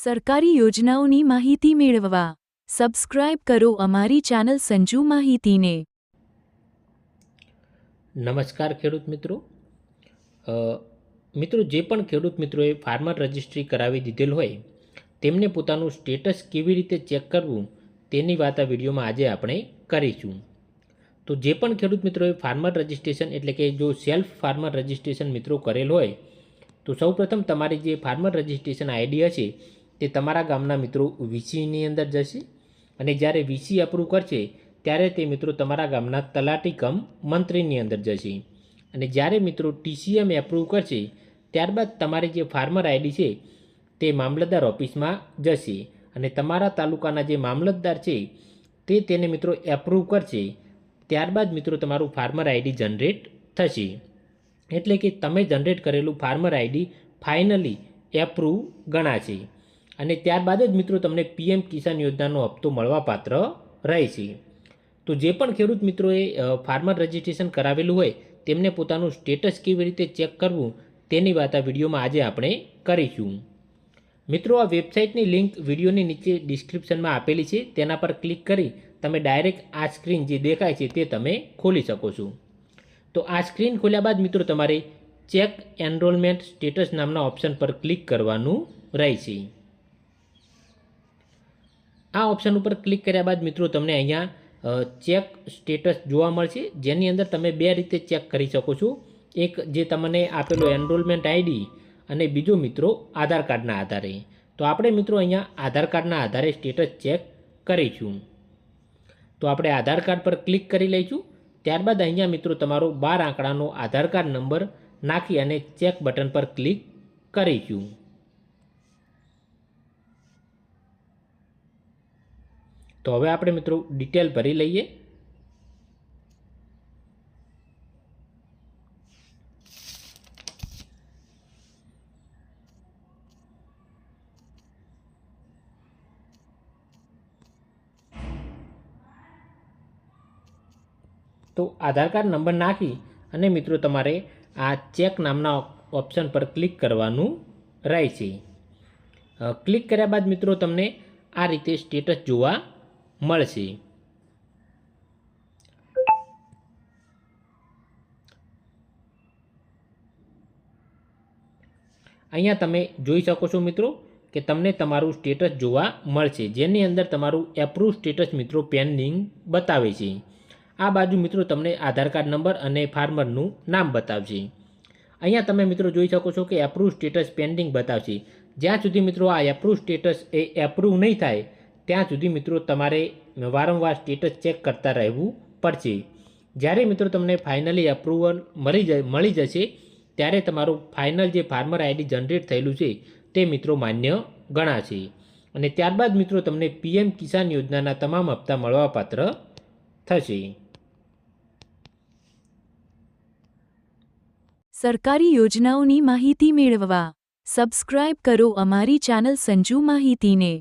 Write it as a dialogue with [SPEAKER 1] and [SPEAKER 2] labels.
[SPEAKER 1] સરકારી યોજનાઓની માહિતી મેળવવા. સબસ્ક્રાઇબ કરો અમારી ચેનલ સંજુ માહિતીને.
[SPEAKER 2] નમસ્કાર ખેડૂત મિત્રો. મિત્રો જે પણ ખેડૂત મિત્રોએ ફાર્મર રજિસ્ટ્રી કરાવી દીધેલ હોય, તેમને પોતાનું સ્ટેટસ કેવી રીતે ચેક કરવું, તેની વાત આ વિડીયોમાં આજે આપણે કરીશું. તો જે પણ ખેડૂત મિત્રોએ ફાર્મર રજિસ્ટ્રેશન એટલે કે જો સેલ્ફ ફાર્મર રજિસ્ટ્રેશન મિત્રો કરેલ હોય, તો સૌપ્રથમ તમારી જે ફાર્મર રજિસ્ટ્રેશન આઈડી હશે તે તમારા ગામના મિત્રો વીસીની અંદર જશે અને જ્યારે વીસી અપ્રૂવ કરશે, ત્યારે તે મિત્રો તમારા ગામના તલાટી કમ મંત્રીની અંદર જશે. અને જ્યારે મિત્રો ટીસીએમ એપ્રૂવ કરશે, ત્યારબાદ તમારી જે ફાર્મર આઈડી છે, તે મામલતદાર ઓફિસમાં જશે. અને તમારા તાલુકાના જે મામલતદાર છે, તે તેને મિત્રો એપ્રૂવ કરશે. ત્યારબાદ મિત્રો તમારું ફાર્મર આઈડી જનરેટ થશે. એટલે કે તમે જનરેટ કરેલું ફાર્મર આઈડી ફાઇનલી એપ્રૂવ ગણાશે. અને ત્યારબાદ જ મિત્રો તમને પીએમ કિસાન યોજનાનો હપ્તો મળવાપાત્ર રહેશે. તો જે પણ ખેડૂત મિત્રોએ ફાર્મર રજિસ્ટ્રેશન કરાવેલું હોય, તેમને પોતાનું સ્ટેટસ કેવી રીતે ચેક કરવું, તેની વાત આ વિડીયોમાં આજે આપણે કરીશું. મિત્રો, આ વેબસાઇટની લિંક વિડીયોની નીચે ડિસ્ક્રિપ્શનમાં આપેલી છે, તેના પર ક્લિક કરી તમે ડાયરેક્ટ આ સ્ક્રીન જે દેખાય છે તે તમે ખોલી શકો છો. તો આ સ્ક્રીન ખોલ્યા બાદ મિત્રો તમારે ચેક એનરોલમેન્ટ સ્ટેટસ નામના ઓપ્શન પર ક્લિક કરવાનું રહેશે. આ ઓપ્શન ઉપર ક્લિક કર્યા બાદ મિત્રો તમને અહીંયા ચેક સ્ટેટસ જોવા મળશે. જેની અંદર તમે બે રીતે ચેક કરી શકો છો. એક જે તમને આપેલો એનરોલમેન્ટ આઈડી અને બીજો મિત્રો આધાર કાર્ડના આધારે. તો આપણે મિત્રો અહીંયા આધાર કાર્ડના આધારે સ્ટેટસ ચેક કરીશું. તો આપણે આધાર કાર્ડ પર ક્લિક કરી લઈશું. ત્યારબાદ અહીંયા મિત્રો તમારો બાર આંકડાનો આધાર કાર્ડ નંબર નાખી અને ચેક બટન પર ક્લિક કરીશું. તો હવે આપણે મિત્રો ડિટેલ ભરી લઈએ. તો આધાર કાર્ડ નંબર નાખી અને મિત્રો તમારે આ ચેક નામના ઓપ્શન પર ક્લિક કરવાનું રહેશે. છે ક્લિક કર્યા બાદ મિત્રો તમને આ રીતે સ્ટેટસ જોવા મળશે. અહીંયા તમે જોઈ શકો છો મિત્રો કે તમને તમારું સ્ટેટસ જોવા મળશે, જેની અંદર તમારું એપ્રુવ સ્ટેટસ મિત્રો પેન્ડિંગ બતાવે છે. આ બાજુ મિત્રો તમને આધાર કાર્ડ નંબર અને ફાર્મરનું નામ બતાવશે. અહીંયા તમે મિત્રો જોઈ શકો છો કે એપ્રુવ સ્ટેટસ પેન્ડિંગ બતાવશે. જ્યાં સુધી મિત્રો આ એપ્રુવ સ્ટેટસ એ એપ્રુવ નહીં થાય ત્યાં સુધી મિત્રો તમારે વારંવાર સ્ટેટસ ચેક કરતા રહેવું પડશે. જ્યારે મિત્રો તમને ફાઇનલી અપ્રુવલ મળી જાય, મળી જશે, ત્યારે તમારું ફાઇનલ જે ફાર્મર આઈડી જનરેટ થયેલું છે, તે મિત્રો માન્ય ગણાશે. અને ત્યારબાદ મિત્રો તમને પીએમ કિસાન યોજનાના તમામ હપ્તા મળવાપાત્ર થશે.
[SPEAKER 1] સરકારી યોજનાઓની માહિતી મેળવવા સબસ્ક્રાઇબ કરો અમારી ચેનલ સંજુ માહિતીને.